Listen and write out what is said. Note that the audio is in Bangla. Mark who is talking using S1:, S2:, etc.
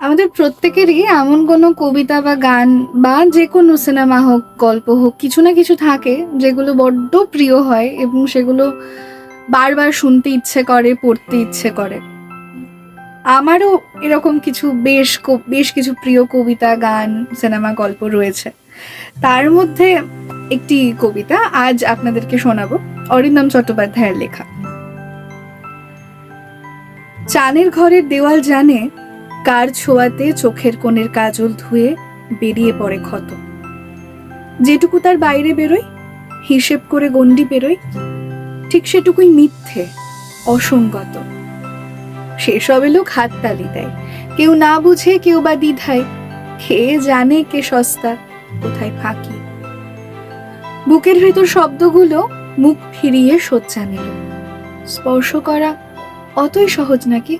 S1: আমাদের প্রত্যেকেরই এমন কোনো কবিতা বা গান বা যে কোনো সিনেমা হোক, গল্প হোক, কিছু না কিছু থাকে যেগুলো বড্ড প্রিয় হয় এবং সেগুলো বারবার শুনতে ইচ্ছে করে, পড়তে ইচ্ছে করে। আমারও এরকম কিছু বেশ বেশ কিছু প্রিয় কবিতা, গান, সিনেমা, গল্প রয়েছে। তার মধ্যে একটি কবিতা আজ আপনাদেরকে শোনাবো, অরিন্দম চট্টোপাধ্যায়ের লেখা। চানের ঘরের দেওয়াল জানে কার ছোঁয়াতে চোখের কোণের কাজল ধুয়ে বেরিয়ে পড়ে ক্ষত। যেটুকু তার বাইরে বেরোয়, হিসেব করে গণ্ডি বেরোয়, ঠিক সেটুকুই মিথ্যে, অসঙ্গত। সেসব লোক হাততালি দেয়, কেউ না বুঝে, কেউ বা দ্বিধায়। খেয়ে জানে কে সস্তা, কোথায় ফাঁকি। বুকের ভেতর শব্দগুলো মুখ ফিরিয়ে সোচ্চা নিল। স্পর্শ করা অতই সহজ নাকি?